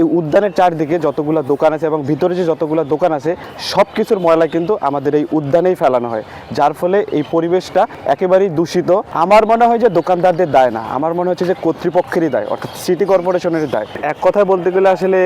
এই উদ্যানের চারদিকে যতগুলো দোকান আছে এবং ভিতরে যে যতগুলো দোকান আছে সব কিছুর ময়লা কিন্তু আমাদের এই উদ্যানেই ফেলানো হয়। যার ফলে এই পরিবেশটা একেবারেই দূষিত। আমার মনে হয় যে দোকানদারদের দায় না। আমার মনে হচ্ছে যে কর্তৃপক্ষেরই দায়, অর্থাৎ সিটি কর্পোরেশনের দায়। এক কথায় বলতে গেলে আসলে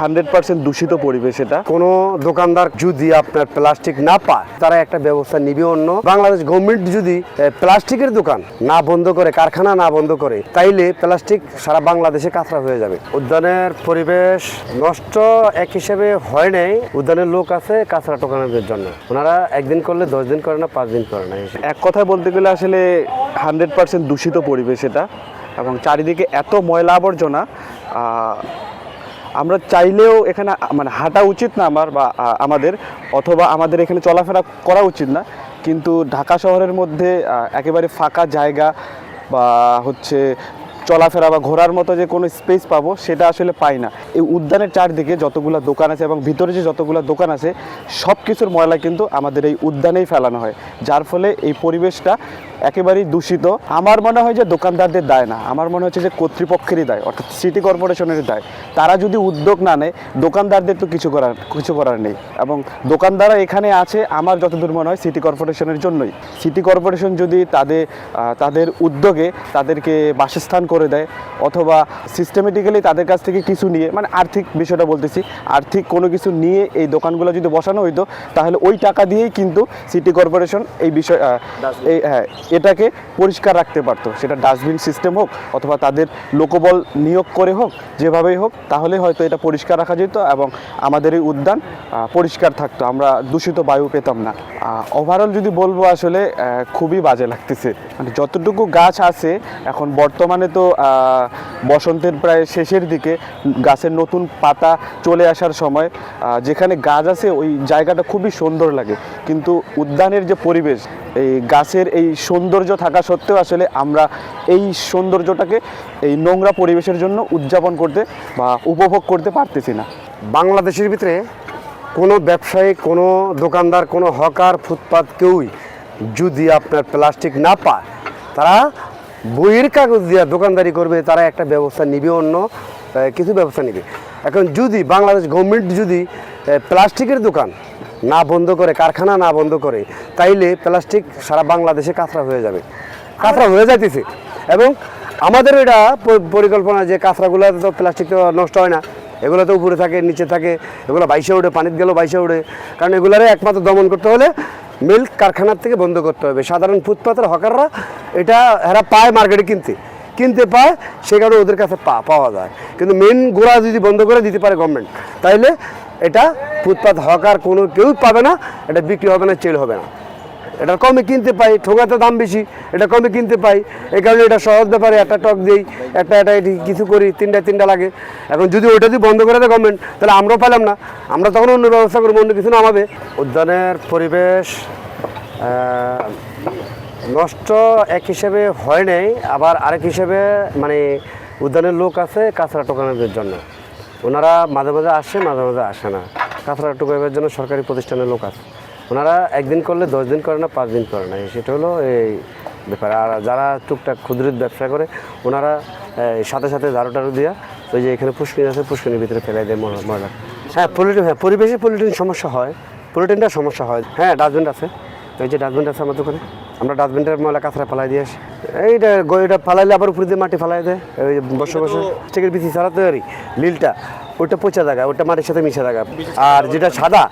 হান্ড্রেড পার্সেন্ট দূষিত পরিবেশ এটা। কোনো দোকানদার যদি আপনার প্লাস্টিক না পায়, তারা একটা ব্যবস্থা নিবে অন্য। বাংলাদেশ গভর্নমেন্ট যদি প্লাস্টিকের দোকান না বন্ধ করে, কারখানা না বন্ধ করে, তাইলে প্লাস্টিক সারা বাংলাদেশে কাঁচরা হয়ে যাবে। উদ্যানের পরিবেশ নষ্ট এক হিসেবে হয় নাই। উদ্যানের লোক আছে কাঁচরা টোকানোর জন্য। ওনারা একদিন করলে, দশ দিন করে না, পাঁচ দিন করে না। এক কথায় বলতে গেলে আসলে হান্ড্রেড পার্সেন্ট দূষিত পরিবেশ এটা। এবং চারিদিকে এত ময়লা আবর্জনা আমরা চাইলেও এখানে মানে হাঁটা উচিত না আমার বা আমাদের, অথবা আমাদের এখানে চলাফেরা করা উচিত না। কিন্তু ঢাকা শহরের মধ্যে একেবারে ফাঁকা জায়গা বা হচ্ছে চলাফেরা বা ঘোরার মতো যে কোনো স্পেস পাবো, সেটা আসলে পাই না। এই উদ্যানের চারদিকে যতগুলো দোকান আছে এবং ভিতরে যে যতগুলো দোকান আছে সব কিছুর ময়লা কিন্তু আমাদের এই উদ্যানেই ফেলানো হয়। যার ফলে এই পরিবেশটা একেবারেই দূষিত। আমার মনে হয় যে দোকানদারদের দায় না। আমার মনে হচ্ছে যে কর্তৃপক্ষেরই দায়, অর্থাৎ সিটি কর্পোরেশনের দায়। তারা যদি উদ্যোগ না নেয়, দোকানদারদের তো কিছু করার কিছু করার নেই। এবং দোকানদাররা এখানে আছে, আমার যতদূর মনে হয়, সিটি কর্পোরেশনের জন্যই। সিটি কর্পোরেশন যদি তাদের তাদের উদ্যোগে তাদেরকে বাসস্থান করে দেয়, অথবা সিস্টেমেটিক্যালি তাদের কাছ থেকে কিছু নিয়ে মানে আর্থিক বিষয়টা বলতেছি, আর্থিক কোনো কিছু নিয়ে এই দোকানগুলো যদি বসানো হইতো, তাহলে ওই টাকা দিয়েই কিন্তু সিটি কর্পোরেশন এই বিষয় এই হ্যাঁ এটাকে পরিষ্কার রাখতে পারতো। সেটা ডাস্টবিন সিস্টেম হোক অথবা তাদের লোকবল নিয়োগ করে হোক, যেভাবেই হোক, তাহলে হয়তো এটা পরিষ্কার রাখা যেত এবং আমাদের এই উদ্যান পরিষ্কার থাকতো। আমরা দূষিত বায়ু পেতাম না। ওভারঅল যদি বলব আসলে খুবই বাজে লাগতেছে। মানে যতটুকু গাছ আছে, এখন বর্তমানে তো বসন্তের প্রায় শেষের দিকে গাছের নতুন পাতা চলে আসার সময় যেখানে গাছ আছে ওই জায়গাটা খুবই সুন্দর লাগে। কিন্তু উদ্যানের যে পরিবেশ, এই গাছের এই সৌন্দর্য থাকা সত্ত্বেও আসলে আমরা এই সৌন্দর্যটাকে এই নোংরা পরিবেশের জন্য উদযাপন করতে বা উপভোগ করতে পারতেছি না। বাংলাদেশের ভিতরে কোনো ব্যবসায়ী, কোনো দোকানদার, কোনো হকার, ফুটপাত কেউই যদি আপনার প্লাস্টিক না পায়, তারা বইয়ের কাগজ দিয়ে দোকানদারি করবে, তারা একটা ব্যবস্থা নিবে অন্য কিছু ব্যবস্থা নিবে। এখন যদি বাংলাদেশ গভর্নমেন্ট যদি প্লাস্টিকের দোকান না বন্ধ করে, কারখানা না বন্ধ করে, তাইলে প্লাস্টিক সারা বাংলাদেশে কাঁচরা হয়ে যাবে। কাঁচরা হয়ে যাইতেছে। এবং আমাদের এটা পরিকল্পনা যে কাঁচরাগুলো তো প্লাস্টিক তো নষ্ট হয় না, এগুলো তো উপরে থাকে, নিচে থাকে, এগুলো বাইশে উঠে, পানিতে গেলেও বাইশে উঠে। কারণ এগুলারে একমাত্র দমন করতে হলে মিল্ক কারখানার থেকে বন্ধ করতে হবে। সাধারণ ফুটপাতের হকাররা এটা, এরা পায় মার্কেটে কিনতে। কিনতে পায়, সে কারণে ওদের কাছে পা, পাওয়া যায়। কিন্তু মেন গোড়া যদি বন্ধ করে দিতে পারে গভর্নমেন্ট তাইলে এটা ফুটপাত হকার কোনো কেউ পাবে না, এটা বিক্রি হবে না চেল হবে না। এটা কমে কিনতে পাই, ঠোঙাতে দাম বেশি, এটা কমে কিনতে পাই। এই কারণে এটা সহজ ব্যাপারে একটা টক দিই, একটা এটা এটি কিছু করি, তিনটা তিনটা লাগে। এখন যদি ওইটা যদি বন্ধ করে দেয় গভর্নমেন্ট তাহলে আমরাও পেলাম না। আমরা তখন অন্য ব্যবস্থা করব, অন্য কিছু নামাবে। উদ্যানের পরিবেশ নষ্ট এক হিসেবে হয় নাই, আবার আরেক হিসেবে মানে উদ্যানের লোক আছে কাঁচরা টোকানোর জন্য। ওনারা মাঝে মাঝে আসে, মাঝে মাঝে আসে না। কাঁচরা টোকানোর জন্য সরকারি প্রতিষ্ঠানের লোক আছে। ওনারা একদিন করলে দশ দিন করে না পাঁচ দিন করে না। সেটা হলো এই ব্যাপার। আর যারা টুকটাক ক্ষুদ্র ব্যবসা করে ওনারা সাথে সাথে ঝাড়ু টাড়ু দিয়া ওই যে এখানে পুষ্কিনি আছে পুষ্কিনির ভিতরে ফেলে দেয় ময়লা- হ্যাঁ পলিটিন হ্যাঁ পরিবেশে পলিটিন সমস্যা হয়। পলিটিনটা সমস্যা হয়। হ্যাঁ ডাস্টবিন আছে। ওই যে ডাস্টবিন আছে আমার দোকানে আমরা ডাস্টবিনটার ময়লা কাঁচরা ফেলাই দিয়ে আসি। এইটা এটা ফালাইলে আবার উপরে দিয়ে মাটি ফালাই দেয়। ওই বসে বসে স্টিকের বিচি ছাড়া তৈরি। লিলটা ওইটা পচা জায়গা ওটা মাটির সাথে মিশে জায়গা আর যেটা সাদা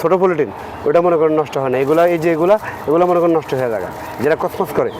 ছোটো পলিটিন ওটা মনে করেন নষ্ট হয় না। এগুলো, এই যে এগুলো এগুলো মনে করেন নষ্ট হয়ে যায়। যেটা কসমস করে